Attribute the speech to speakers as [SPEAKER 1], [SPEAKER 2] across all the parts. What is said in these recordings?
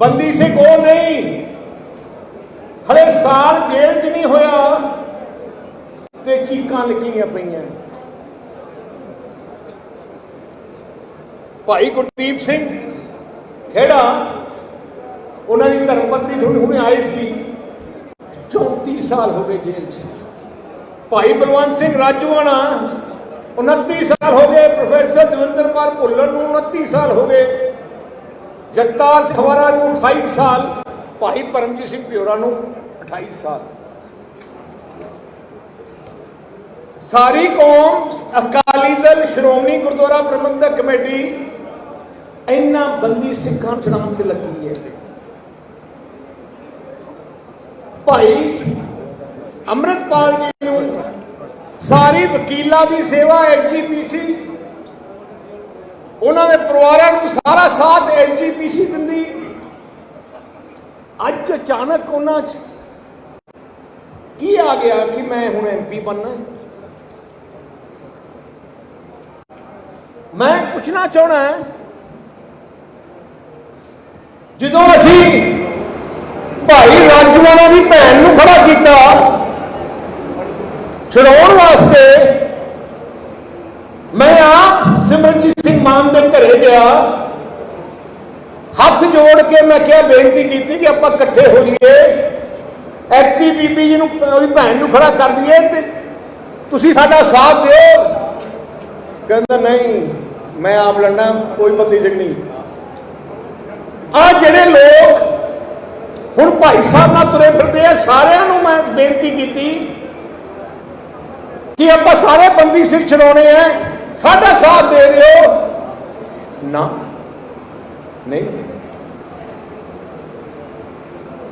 [SPEAKER 1] ਬੰਦੀ ਸਿੰਘ ਉਹ ਨਹੀਂ। ਹਲੇ ਸਾਲ ਜੇਲ੍ਹ 'ਚ ਨਹੀਂ ਹੋਇਆ। ਤੇ ਚੀਕਾਂ ਨਿਕਲੀਆਂ ਪਈਆਂ। ਭਾਈ ਗੁਰਦੀਪ ਸਿੰਘ ਖੇੜਾ, ਉਹਨਾਂ ਦੀ ਧਰਮਪਤਨੀ ਤੁਹਾਨੂੰ ਹੁਣੇ ਆਈ ਸੀ। 34 ਸਾਲ ਹੋ ਗਏ ਜੇਲ੍ਹ 'ਚ। ਭਾਈ ਬਲਵੰਤ ਸਿੰਘ ਰਾਜੂਆਣਾ 29 ਸਾਲ ਹੋ ਗਏ। ਪ੍ਰੋਫੈਸਰ ਦਵਿੰਦਰਪਾਲ ਭੁੱਲਰ ਨੂੰ 29 ਸਾਲ ਹੋ ਗਏ। ਜਗਤਾਰ ਸਿੰਘ ਹਵਾਰਾ ਨੂੰ 28 ਸਾਲ, ਭਾਈ ਪਰਮਜੀਤ ਸਿੰਘ ਪਿਓਰਾ ਨੂੰ 28 ਸਾਲ। ਸਾਰੀ ਕੌਮ ਅਕਾਲੀ ਦਲ, ਸ਼੍ਰੋਮਣੀ ਗੁਰਦੁਆਰਾ ਪ੍ਰਬੰਧਕ ਕਮੇਟੀ ਇੰਨਾ ਬੰਦੀ ਸਿੱਖਾਂ ਨੂੰ ਛੁਡਾਉਣ ਤੇ ਲੱਗੀ ਹੈ। ਭਾਈ ਅੰਮ੍ਰਿਤਪਾਲ ਜੀ ਨੂੰ ਸਾਰੀ ਵਕੀਲਾਂ ਦੀ ਸੇਵਾ ਐਜੀਪੀਸੀ ਉਹਨਾਂ ਦੇ ਪਰਿਵਾਰਾਂ ਨੂੰ ਸਾਰਾ ਸਾਥ ਐਜੀਪੀਸੀ ਦਿੰਦੀ। ਅੱਜ ਅਚਾਨਕ ਉਹਨਾਂ 'ਚ ਕੀ ਆ ਗਿਆ ਕਿ ਮੈਂ ਹੁਣ ਐਮਪੀ ਬਣਨਾ ਮੈਂ ਪੁੱਛਣਾ ਚਾਹਣਾ ਹੈ, ਜਦੋਂ ਅਸੀਂ ਭਾਈ ਰਾਜੂਆਣਾ ਦੀ ਭੈਣ ਨੂੰ ਖੜਾ ਕੀਤਾ, ਛਡਾਉਣ ਵਾਸਤੇ ਮੈਂ ਆਪ ਸਿਮਰਨਜੀਤ ਦੇ ਘਰੇ ਗਿਆ। ਹੱਥ ਜੋੜ ਕੇ ਮੈਂ ਕਿਹਾ, ਬੇਨਤੀ ਕੀਤੀ ਕਿ ਆਪਾਂ ਇਕੱਠੇ ਹੋ ਜਾਈਏ। ਐਕਟੀ ਬੀਬੀ ਜੀ ਨੂੰ, ਉਹਦੀ ਭੈਣ ਨੂੰ ਖੜਾ ਕਰ ਦਈਏ ਤੇ ਤੁਸੀਂ ਸਾਡਾ ਸਾਥ ਦਿਓ। ਕਹਿੰਦਾ, ਨਹੀਂ, ਮੈਂ ਆਪ ਲੜਨਾ, ਕੋਈ ਬੰਦੀ ਜਗ ਆ ਜਿਹੜੇ ਲੋਕ ਹੁਣ ਭਾਈ ਸਾਹਿਬ ਨਾਲ ਤੁਰੇ ਫਿਰਦੇ ਆ, ਸਾਰਿਆਂ ਨੂੰ ਮੈਂ ਬੇਨਤੀ ਕੀਤੀ ਕਿ ਆਪਾਂ ਸਾਰੇ ਬੰਦੀ ਸਿਰ ਛਡਾਉਣੇ ਆ। ਸਾਡਾ ਸਾਥ ਦੇ ਦਿਓ। ਨਾ। ਨਹੀਂ।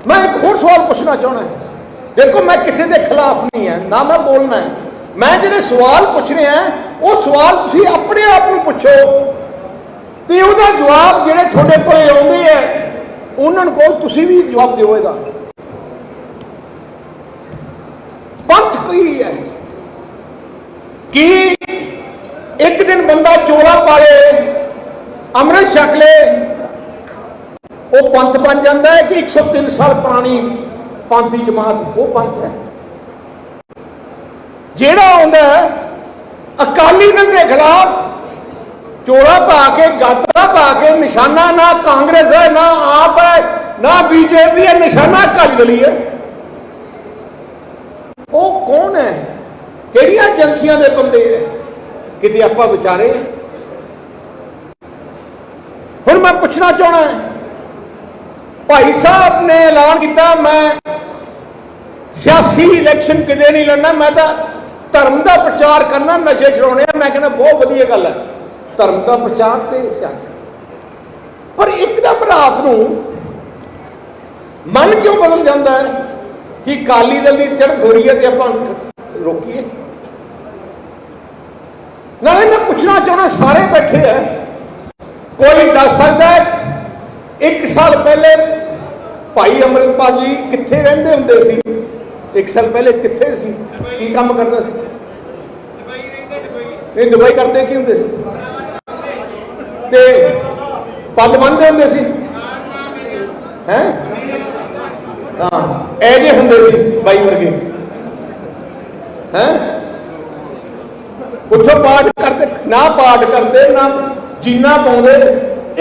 [SPEAKER 1] ਮੈਂ ਇੱਕ ਹੋਰ ਸਵਾਲ ਪੁੱਛਣਾ ਚਾਹਣਾ ਦੇਖੋ, ਮੈਂ ਕਿਸੇ ਦੇ ਖਿਲਾਫ ਨਹੀਂ ਹੈ, ਨਾ ਮੈਂ ਬੋਲਣਾ ਹੈ। ਮੈਂ ਜਿਹੜੇ ਸਵਾਲ ਪੁੱਛ ਰਿਹਾ ਉਹ ਸਵਾਲ ਤੁਸੀਂ ਆਪਣੇ ਆਪ ਨੂੰ ਪੁੱਛੋ। ਤੇ ਉਹਦਾ ਜਵਾਬ ਜਿਹੜੇ ਤੁਹਾਡੇ ਕੋਲੇ ਆਉਂਦੇ ਆ, ਉਹਨਾਂ ਨੂੰ ਕਹੋ ਤੁਸੀਂ ਵੀ ਜਵਾਬ ਦਿਓ ਇਹਦਾ। ਪੰਥ ਕੀ ਹੈ? ਕਿ ਇੱਕ ਦਿਨ ਬੰਦਾ ਚੋਲਾ ਪਾਲੇ ਅੰਮ੍ਰਿਤ ਛਕ ਲੇ। ਉਹ ਪੰਥ ਬਣ ਜਾਂਦਾ ਹੈ ਕਿ 103 ਸਾਲ ਪੁਰਾਣੀ ਪੰਥ ਦੀ ਜਮਾਤ ਉਹ ਪੰਥ ਹੈ। ਜਿਹੜਾ ਆਉਂਦਾ ਅਕਾਲੀ ਦਲ ਦੇ ਖਿਲਾਫ ਚੋਲਾ ਪਾ ਕੇ, ਗਾਤਰਾ ਪਾ ਕੇ, ਨਿਸ਼ਾਨਾ ਨਾ ਕਾਂਗਰਸ ਹੈ, ਨਾ ਆਪ ਹੈ, ਨਾ ਬੀਜੇਪੀ ਹੈ, ਨਿਸ਼ਾਨਾ ਅਕਾਲੀ ਦਲ ਹੀ ਹੈ। ਉਹ ਕੌਣ ਹੈ? ਕਿਹੜੀਆਂ ਏਜੰਸੀਆਂ ਦੇ ਬੰਦੇ ਹੈ? ਕਿਤੇ ਆਪਾਂ ਵਿਚਾਰੇ ਹੁਣ ਮੈਂ ਪੁੱਛਣਾ ਚਾਹਣਾ ਭਾਈ ਸਾਹਿਬ ਨੇ ਐਲਾਨ ਕੀਤਾ, ਮੈਂ ਸਿਆਸੀ ਇਲੈਕਸ਼ਨ ਕਿਤੇ ਨਹੀਂ ਲੜਨਾ, ਮੈਂ ਤਾਂ ਧਰਮ ਦਾ ਪ੍ਰਚਾਰ ਕਰਨਾ, ਨਸ਼ੇ ਛਡਾਉਣੇ ਮੈਂ ਕਹਿੰਦਾ ਬਹੁਤ ਵਧੀਆ ਗੱਲ ਹੈ। ਧਰਮ ਦਾ ਪ੍ਰਚਾਰ ਤੇ ਸਿਆਸੀ। ਪਰ ਇੱਕਦਮ ਰਾਤ ਨੂੰ ਮਨ ਕਿਉਂ ਬਦਲ ਜਾਂਦਾ ਹੈ ਕਿ ਕਾਲੀ ਦਲ ਦੀ ਚੜ੍ਹ ਹੋ ਰਹੀ ਹੈ ਤੇ ਆਪਾਂ ਰੋਕੀਏ? ਨਾਲੇ ਮੈਂ ਪੁੱਛਣਾ ਚਾਹਣਾ ਸਾਰੇ ਬੈਠੇ ਆ ਕੋਈ ਦੱਸ ਸਕਦਾ ਹੈ? ਇੱਕ ਸਾਲ ਪਹਿਲੇ ਭਾਈ ਅਮਰਿਤਪਾਲ ਜੀ ਕਿੱਥੇ ਰਹਿੰਦੇ ਹੁੰਦੇ ਸੀ? ਇੱਕ ਸਾਲ ਪਹਿਲੇ ਕਿੱਥੇ ਸੀ? ਕੀ ਕੰਮ ਕਰਦਾ ਸੀ? ਇਹ ਦੁਬਈ ਕਰਦੇ ਕੀ ਹੁੰਦੇ ਸੀ? ਤੇ ਪੱਗ ਬੰਨਦੇ ਹੁੰਦੇ ਸੀ? ਹੈ? ਹਾਂ, ਇਹ ਜੇ ਹੁੰਦੇ ਸੀ ਬਾਈ ਵਰਗੇ। ਹੈ? ਪੁੱਛੋ ਪਾਠ ਕਰਦੇ, ਨਾ ਪਾਠ ਕਰਦੇ, ਨਾ ਜੀਨਾ ਪਾਉਂਦੇ।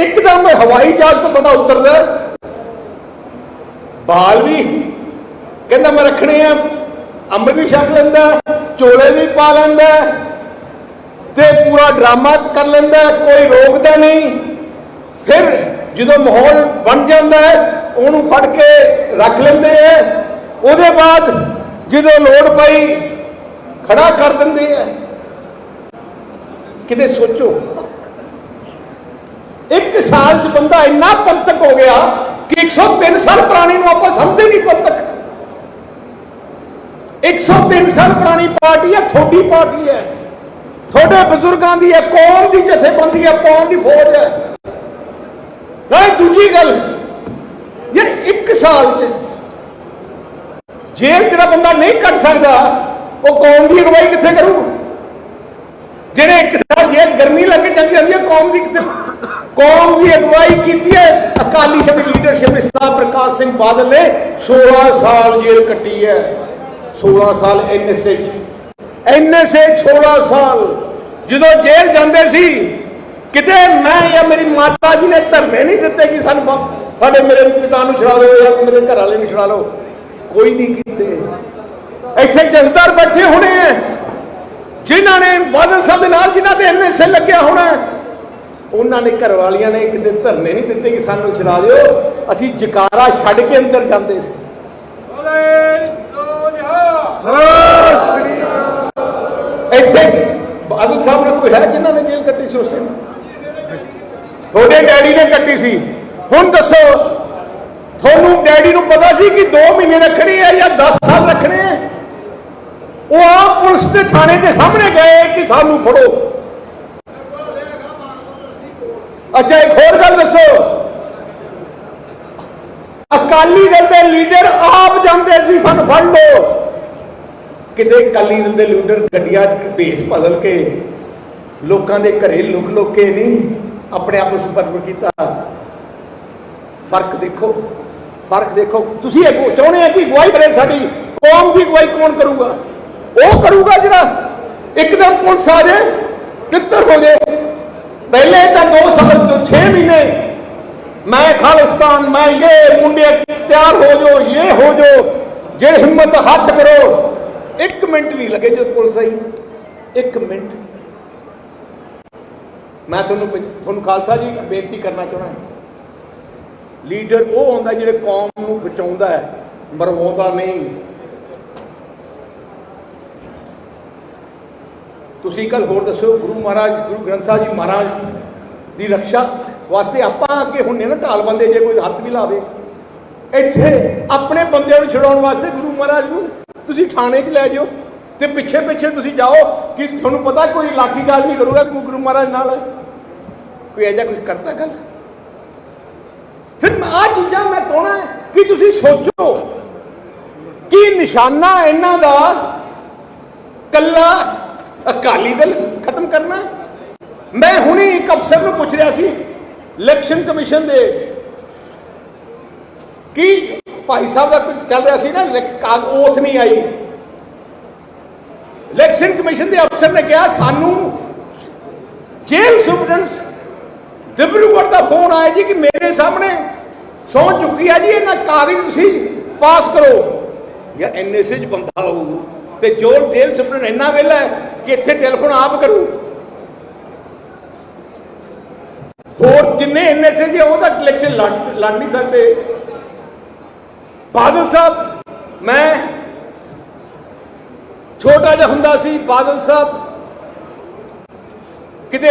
[SPEAKER 1] ਇੱਕਦਮ ਹਵਾਈ ਜਹਾਜ਼ ਤੋਂ ਬੰਦਾ ਉਤਰਦਾ। ਬਾਲ ਵੀ ਕਹਿੰਦਾ ਮੈਂ ਰੱਖਣੇ ਆ। ਅੰਮ੍ਰਿਤ ਵੀ ਛਕ ਲੈਂਦਾ, ਚੋਲੇ ਵੀ ਪਾ ਲੈਂਦਾ ਤੇ ਪੂਰਾ ਡਰਾਮਾ ਕਰ ਲੈਂਦਾ, ਕੋਈ ਰੋਕਦਾ ਨਹੀਂ। ਫਿਰ ਜਦੋਂ ਮਾਹੌਲ ਬਣ ਜਾਂਦਾ ਹੈ, ਉਹਨੂੰ ਫੜ ਕੇ ਰੱਖ ਲੈਂਦੇ ਆ। ਉਹਦੇ ਬਾਅਦ ਜਦੋਂ ਲੋੜ ਪਈ, ਖੜਾ ਕਰ ਦਿੰਦੇ ਆ। ਕਿਤੇ ਸੋਚੋ? ਇੱਕ ਸਾਲ ਚ ਬੰਦਾ ਇੰਨਾ ਪੰਤਕ ਹੋ ਗਿਆ ਕਿ 103 ਸਾਲ ਪੁਰਾਣੀ ਨੂੰ ਆਪਾਂ ਸਮਝਦੇ ਨਹੀਂ ਪੰਤਕ 103 ਸਾਲ ਪੁਰਾਣੀ ਪਾਰਟੀ ਹੈ ਥੋੜੀ ਪਾਰਟੀ ਹੈ। ਤੁਹਾਡੇ ਬਜ਼ੁਰਗਾਂ ਦੀ ਹੈ, ਕੌਮ ਦੀ ਜਥੇਬੰਦੀ ਹੈ, ਕੌਮ ਦੀ ਫੌਜ ਹੈ। ਨਾਲੇ ਦੂਜੀ ਗੱਲ, ਯਾਰ ਇੱਕ ਸਾਲ ਚ ਜੇਲ੍ਹ ਜਿਹੜਾ ਬੰਦਾ ਨਹੀਂ ਕੱਢ ਸਕਦਾ, ਉਹ ਕੌਮ ਦੀ ਅਗਵਾਈ ਕਿੱਥੇ ਕਰੂਗਾ? ਜਿਹੜੇ ਇੱਕ ਸਾਲ ਜੇਲ੍ਹ ਗਰਮੀ ਲੱਗ ਜਾਂਦੀ ਜਾਂਦੀ ਹੈ ਕੌਮ ਦੀ ਕੌਮ ਦੀ ਅਗਵਾਈ ਕੀਤੀ ਹੈ। ਅਕਾਲੀ ਸ਼ਬਦ ਲੀਡਰਸ਼ਿਪ ਵਿੱਚ ਪ੍ਰਕਾਸ਼ ਸਿੰਘ ਬਾਦਲ ਨੇ 16 ਸਾਲ ਜੇਲ੍ਹ ਕੱਟੀ ਹੈ। 16 ਸਾਲ ਐਨਐਸਏ ਚ। ਐਨਐਸਏ 16 ਸਾਲ ਜਦੋਂ ਜੇਲ੍ਹ ਜਾਂਦੇ ਸੀ, ਕਿਤੇ ਮੈਂ ਜਾਂ ਮੇਰੀ ਮਾਤਾ ਜੀ ਨੇ ਧਰਨੇ ਨਹੀਂ ਦਿੱਤੇ ਕਿ ਸਾਨੂੰ ਸਾਡੇ ਮੇਰੇ ਪਿਤਾ ਨੂੰ ਛੁਡਾ ਦਿਓ ਜਾਂ ਮੇਰੇ ਘਰ ਵਾਲੇ ਨੂੰ ਛੁਡਾ ਲਓ ਕੋਈ ਨਹੀਂ ਕੀਤੇ। ਇੱਥੇ ਜਥੇਦਾਰ ਬੈਠੇ ਹੋਣੇ ਆ। ਜਿਨ੍ਹਾਂ ਨੇ ਬਾਦਲ ਸਾਹਿਬ ਦੇ ਨਾਲ ਜਿਨ੍ਹਾਂ ਦੇ ਐਨਐਸਏ ਲੱਗਿਆ ਹੋਣਾ ਉਹਨਾਂ ਨੇ ਘਰ ਵਾਲੀਆਂ ਨੇ ਕਿਤੇ ਧਰਨੇ ਨਹੀਂ ਦਿੱਤੇ ਕਿ ਸਾਨੂੰ ਚਲਾ ਦਿਓ। ਅਸੀਂ ਜਕਾਰਾ ਛੱਡ ਕੇ ਅੰਦਰ ਜਾਂਦੇ ਸੀ। ਇੱਥੇ ਬਾਦਲ ਸਾਹਿਬ ਨੇ ਕੋਈ ਹੈ ਜਿਨ੍ਹਾਂ ਨੇ ਜੇਲ੍ਹ ਕੱਟੀ ਸੀ ਉਸ ਟਾਈਮ ਤੁਹਾਡੇ ਡੈਡੀ ਨੇ ਕੱਟੀ ਸੀ। ਹੁਣ ਦੱਸੋ, ਤੁਹਾਨੂੰ ਡੈਡੀ ਨੂੰ ਪਤਾ ਸੀ ਕਿ 2 ਮਹੀਨੇ ਰੱਖਣੇ ਆ ਜਾਂ 10 ਸਾਲ ਰੱਖਣੇ ਆ? ਉਹ ਆਪ ਪੁਲਿਸ ਦੇ ਥਾਣੇ ਦੇ ਸਾਹਮਣੇ ਗਏ ਕਿ ਸਾਨੂੰ ਫੜੋ। ਅੱਛਾ, ਇੱਕ ਹੋਰ ਗੱਲ ਦੱਸੋ। ਅਕਾਲੀ ਦਲ ਦੇ ਲੀਡਰ ਆਪ ਜਾਂਦੇ ਸੀ, ਸਾਨੂੰ ਫੜ ਲਓ। ਕਿਤੇ ਅਕਾਲੀ ਦਲ ਦੇ ਲੀਡਰ ਗੱਡੀਆਂ 'ਚ ਭੇਸ ਬਦਲ ਕੇ, ਲੋਕਾਂ ਦੇ ਘਰੇ ਲੁਕ ਲੁਕ ਕੇ ਨਹੀਂ, ਆਪਣੇ ਆਪ ਨੂੰ ਸਪਰਮ ਕੀਤਾ। ਫ਼ਰਕ ਦੇਖੋ ਫ਼ਰਕ ਦੇਖੋ। ਤੁਸੀਂ ਇਹ ਚਾਹੁੰਦੇ ਆ ਕਿ ਗਵਾਹੀ ਕਰੇ ਸਾਡੀ? ਕੌਮ ਦੀ ਗਵਾਹੀ ਕੌਣ ਕਰੂਗਾ? ਉਹ ਕਰੂਗਾ ਜਿਹੜਾ ਇੱਕਦਮ ਪੁਲਿਸ ਆ ਜਾਏ ਕਿੱਧਰ ਹੋ ਜਾਏ। ਪਹਿਲੇ ਤਾਂ 2 ਸਾਲ ਤੋਂ 6 ਮਹੀਨੇ ਮੈਂ ਖਾਲਿਸਤਾਨ, ਮੈਂ ਇਹ ਮੁੰਡੇ ਤਿਆਰ ਹੋ ਜੋ ਇਹ ਹੋ ਜੋ ਜੇ ਹਿੰਮਤ ਹੱਥ ਕਰੋ। ਇੱਕ ਮਿੰਟ ਨਹੀਂ ਲੱਗੇ ਜਦ ਪੁਲਿਸ ਆਈ। ਇੱਕ ਮਿੰਟ। ਮੈਂ ਤੁਹਾਨੂੰ ਤੁਹਾਨੂੰ ਖਾਲਸਾ ਜੀ ਇੱਕ ਬੇਨਤੀ ਕਰਨਾ ਚਾਹਣਾ ਲੀਡਰ ਉਹ ਹੁੰਦਾ ਜਿਹੜੇ ਕੌਮ ਨੂੰ ਬਚਾਉਂਦਾ ਹੈ, ਮਰਵਾਉਂਦਾ ਨਹੀਂ। ਤੁਸੀਂ ਕੱਲ ਹੋਰ ਦੱਸੋ, ਗੁਰੂ ਮਹਾਰਾਜ, ਗੁਰੂ ਗ੍ਰੰਥ ਸਾਹਿਬ ਜੀ ਮਹਾਰਾਜ ਦੀ ਰੱਖਿਆ ਵਾਸਤੇ ਆਪਾਂ ਅੱਗੇ ਹੁੰਨੇ ਨਾ, ਢਾਲ ਬੰਦੇ ਜੇ ਕੋਈ ਹੱਥ ਵੀ ਲਾ ਦੇ ਇੱਥੇ ਆਪਣੇ ਬੰਦਿਆਂ ਨੂੰ ਛਡਾਉਣ ਵਾਸਤੇ ਗੁਰੂ ਮਹਾਰਾਜ ਨੂੰ ਤੁਸੀਂ ਥਾਣੇ 'ਚ ਲੈ ਜਾਓ ਤੇ ਪਿੱਛੇ ਪਿੱਛੇ ਤੁਸੀਂ ਜਾਓ ਕਿ ਤੁਹਾਨੂੰ ਪਤਾ ਕੋਈ ਲਾਠੀ ਚਾਰਜ ਨਹੀਂ ਕਰੂਗਾ ਕਿ ਗੁਰੂ ਮਹਾਰਾਜ ਨਾਲ ਹੈ। ਕੋਈ ਐਜਾ ਕੁਝ ਕਰਦਾ ਗੱਲ ਫਿਰ ਆ ਚੀਜ਼ਾਂ ਮੈਂ ਕਹਣਾ ਕਿ ਤੁਸੀਂ ਸੋਚੋ ਕਿ ਨਿਸ਼ਾਨਾ ਇਹਨਾਂ ਦਾ ਕੱਲਾ ਅਕਾਲੀ ਦਲ ਖਤਮ ਕਰਨਾ ਮੈਂ ਹੁਣੇ ਇੱਕ ਅਫਸਰ ਨੂੰ ਪੁੱਛ ਰਿਹਾ ਸੀ ਇਲੈਕਸ਼ਨ ਕਮਿਸ਼ਨ ਦੇ। ਕਿ ਭਾਈ ਸਾਹਿਬ ਦਾ ਕੁਝ ਚੱਲ ਰਿਹਾ ਸੀ ਨਾ ਲਿਖ- ਕਾਗ ਓਥ ਨਹੀਂ ਆਈ। ਇਲੈਕਸ਼ਨ ਕਮਿਸ਼ਨ ਦੇ ਅਫਸਰ ਨੇ ਕਿਹਾ, ਸਾਨੂੰ ਜੇਲ੍ਹ ਸੁਪਰਡੈਂਟਸ ਡਿਬਰੂਗੜ੍ਹ ਦਾ ਫੋਨ ਆਇਆ ਜੀ ਕਿ ਮੇਰੇ ਸਾਹਮਣੇ ਸੌ ਚੁੱਕੀ ਆ ਜੀ, ਇਹਨਾਂ ਕਾਗਜ਼ ਤੁਸੀਂ ਪਾਸ ਕਰੋ। ਜਾਂ ਐਨਐਸਏ ਚ ਬੰਦਾ ਹੋਊ। ਤੇ ਜੋਲ ਜੇਲ੍ਹ ਸੁਪਰਡੈਂਟ ਇੰਨਾ ਵੇਲਾ ਹੈ ਕਿ ਇੱਥੇ ਟੈਲੀਫੋਨ ਆਪ ਕਰੂ। ਹੋਰ ਜਿੰਨੇ ਐਨਐਸਏ ਜੇ ਉਹ ਤਾਂ ਇਲੈਕਸ਼ਨ ਲੜ ਲੜ ਨਹੀਂ ਸਕਦੇ। ਬਾਦਲ ਸਾਹਿਬ, ਮੈਂ ਛੋਟਾ ਜਿਹਾ ਹੁੰਦਾ ਸੀ, ਬਾਦਲ ਸਾਹਿਬ ਕਿਤੇ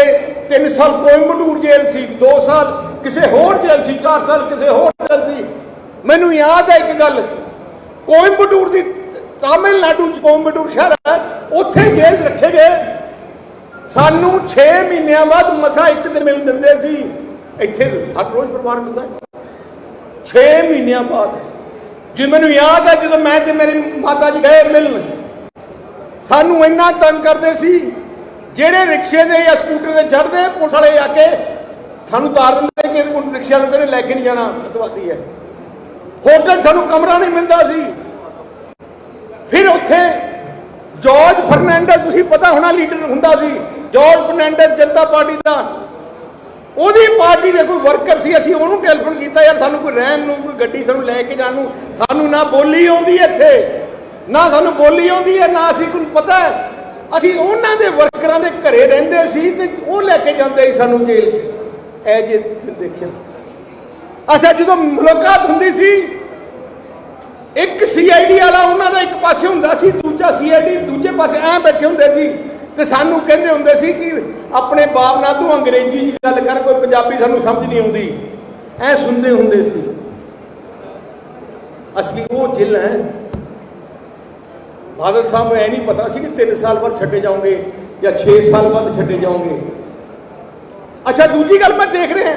[SPEAKER 1] 3 ਸਾਲ ਕੋਇੰਬਟੂਰ ਜੇਲ੍ਹ ਸੀ 2 ਸਾਲ ਕਿਸੇ ਹੋਰ ਜੇਲ੍ਹ ਸੀ 4 ਸਾਲ ਕਿਸੇ ਹੋਰ ਜੇਲ੍ਹ ਸੀ। ਮੈਨੂੰ ਯਾਦ ਹੈ ਇੱਕ ਗੱਲ, ਕੋਇੰਬਟੂਰ ਦੀ ਤਾਮਿਲਨਾਡੂ ਚ ਕੋਇੰਬਟੂਰ ਸ਼ਹਿਰ ਹੈ, ਉੱਥੇ ਜੇਲ੍ਹ ਰੱਖੇ ਗਏ। ਸਾਨੂੰ 6 ਮਹੀਨਿਆਂ ਬਾਅਦ ਮਸਾ ਇੱਕ ਦਿਨ ਮਿਲ ਦਿੰਦੇ ਸੀ। ਇੱਥੇ ਹਰ ਰੋਜ਼ ਪਰਿਵਾਰ ਮਿਲਦਾ 6 ਮਹੀਨਿਆਂ ਬਾਅਦ। ਜੇ ਮੈਨੂੰ ਯਾਦ ਹੈ, ਜਦੋਂ ਮੈਂ ਤੇ ਮੇਰੀ ਮਾਤਾ ਜੀ ਗਏ ਮਿਲਣ, ਸਾਨੂੰ ਇੰਨਾ ਤੰਗ ਕਰਦੇ ਸੀ, ਜਿਹੜੇ ਰਿਕਸ਼ੇ ਦੇ ਜਾਂ ਸਕੂਟਰ ਦੇ ਚੜਦੇ ਪੁਲਿਸ ਵਾਲੇ ਆ ਕੇ ਸਾਨੂੰ ਤਾਰ ਦਿੰਦੇ ਕਿ ਇਹਨੂੰ ਰਿਕਸ਼ੇ ਵਾਲੇ ਕਹਿੰਦੇ ਲੈ ਕੇ ਨਹੀਂ ਜਾਣਾ, ਅਤਵਾਦੀ ਹੈ। ਹੋਟਲ ਸਾਨੂੰ ਕਮਰਾ ਨਹੀਂ ਮਿਲਦਾ ਸੀ। ਫਿਰ ਉੱਥੇ ਜਾਰਜ ਫਰਨੈਂਡਸ, ਤੁਸੀਂ ਪਤਾ ਹੋਣਾ ਲੀਡਰ ਹੁੰਦਾ ਸੀ, ਜਾਰਜ ਫਰਨੈਂਡਸ ਜਨਤਾ ਪਾਰਟੀ ਦਾ। ਉਹਦੀ ਪਾਰਟੀ ਦੇ ਕੋਈ ਵਰਕਰ ਸੀ, ਅਸੀਂ ਉਹਨੂੰ ਟੈਲੀਫੋਨ ਕੀਤਾ, ਯਾਰ ਸਾਨੂੰ ਕੋਈ ਰਹਿਣ ਨੂੰ, ਕੋਈ ਗੱਡੀ ਸਾਨੂੰ ਲੈ ਕੇ ਜਾਣ ਨੂੰ, ਸਾਨੂੰ ਨਾ ਬੋਲੀ ਆਉਂਦੀ ਇੱਥੇ, ਨਾ ਸਾਨੂੰ ਬੋਲੀ ਆਉਂਦੀ ਹੈ, ਨਾ ਅਸੀਂ ਕੋਈ ਪਤਾ ਅਸੀਂ ਉਹਨਾਂ ਦੇ ਵਰਕਰਾਂ ਦੇ ਘਰੇ ਰਹਿੰਦੇ ਸੀ ਤੇ ਉਹ ਲੈ ਕੇ ਜਾਂਦੇ ਸੀ ਸਾਨੂੰ ਜੇਲ੍ਹ 'ਚ। ਐ ਜੇ ਦੇਖਿਆ। ਅੱਛਾ, ਜਦੋਂ ਮੁਲਾਕਾਤ ਹੁੰਦੀ ਸੀ ਇੱਕ ਸੀਆਈਡੀ ਵਾਲਾ, ਉਹਨਾਂ ਦਾ ਇੱਕ ਪਾਸੇ ਹੁੰਦਾ ਸੀ, ਦੂਜਾ ਸੀਆਈਡੀ ਦੂਜੇ ਪਾਸੇ ਐ ਬੈਠੇ ਹੁੰਦੇ ਸੀ ਤੇ ਸਾਨੂੰ ਕਹਿੰਦੇ ਹੁੰਦੇ ਸੀ ਕਿ ਆਪਣੇ ਬਾਪ ਨਾਲ ਤੂੰ ਅੰਗਰੇਜ਼ੀ 'ਚ ਗੱਲ ਕਰ, ਕੋਈ ਪੰਜਾਬੀ ਸਾਨੂੰ ਸਮਝ ਨਹੀਂ ਆਉਂਦੀ। ਐ ਸੁਣਦੇ ਹੁੰਦੇ ਸੀ। ਅਸਲੀ ਉਹ ਜਿਲ ਹੈ, ਬਾਦਲ ਸਾਹਿਬ ਨੂੰ ਐ ਨਹੀਂ ਪਤਾ ਸੀ ਕਿ 3 ਸਾਲ ਬਾਅਦ ਛੱਡੇ ਜਾਓਗੇ ਜਾਂ 6 ਸਾਲ ਬਾਅਦ ਛੱਡੇ ਜਾਓਗੇ। ਅੱਛਾ, ਦੂਜੀ ਗੱਲ ਮੈਂ ਦੇਖ ਰਿਹਾ।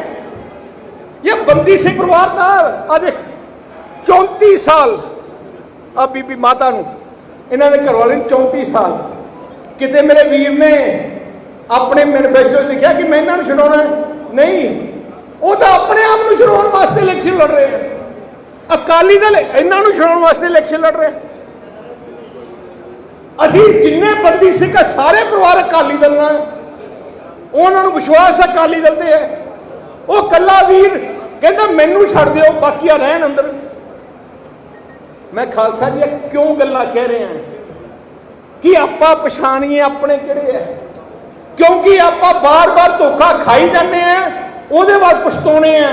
[SPEAKER 1] ਇਹ ਬੰਦੀ ਸਿੰਘ ਪਰਿਵਾਰ ਦਾ ਆ ਦੇਖ। 34 ਸਾਲ ਆ ਬੀਬੀ ਮਾਤਾ ਨੂੰ। ਇਹਨਾਂ ਦੇ ਘਰ ਵਾਲੇ ਨੂੰ 34 ਸਾਲ। ਕਿਤੇ ਮੇਰੇ ਵੀਰ ਨੇ ਆਪਣੇ ਮੈਨੀਫੈਸਟੋ 'ਚ ਲਿਖਿਆ ਕਿ ਮੈਂ ਇਹਨਾਂ ਨੂੰ ਛਡਾਉਣਾ ਨਹੀਂ। ਉਹ ਤਾਂ ਆਪਣੇ ਆਪ ਨੂੰ ਛਡਾਉਣ ਵਾਸਤੇ ਇਲੈਕਸ਼ਨ ਲੜ ਰਹੇ ਆ। ਅਕਾਲੀ ਦਲ ਇਹਨਾਂ ਨੂੰ ਛਡਾਉਣ ਵਾਸਤੇ ਇਲੈਕਸ਼ਨ ਲੜ ਰਹੇ ਅਸੀਂ ਜਿੰਨੇ ਬੰਦੀ ਸਿੱਖ ਸਾਰੇ ਪਰਿਵਾਰ ਅਕਾਲੀ ਦਲ ਨਾਲ ਉਹਨਾਂ ਨੂੰ ਵਿਸ਼ਵਾਸ ਅਕਾਲੀ ਦਲ ਤੇ ਹੈ। ਉਹ ਕੱਲਾ ਵੀਰ ਕਹਿੰਦਾ, ਮੈਨੂੰ ਛੱਡ ਦਿਓ, ਬਾਕੀ ਆ ਰਹਿਣ ਅੰਦਰ। ਮੈਂ ਖਾਲਸਾ ਜੀ, ਇਹ ਕਿਉਂ ਗੱਲਾਂ ਕਹਿ ਰਿਹਾ ਕਿ ਆਪਾਂ ਪਛਾਣੀਏ ਆਪਣੇ ਕਿਹੜੇ ਹੈ ਕਿਉਂਕਿ ਆਪਾਂ ਬਾਰ-ਬਾਰ ਧੋਖਾ ਖਾਈ ਜਾਂਦੇ ਆ ਉਹਦੇ ਬਾਅਦ ਪਛਤਾਉਣੇ ਆ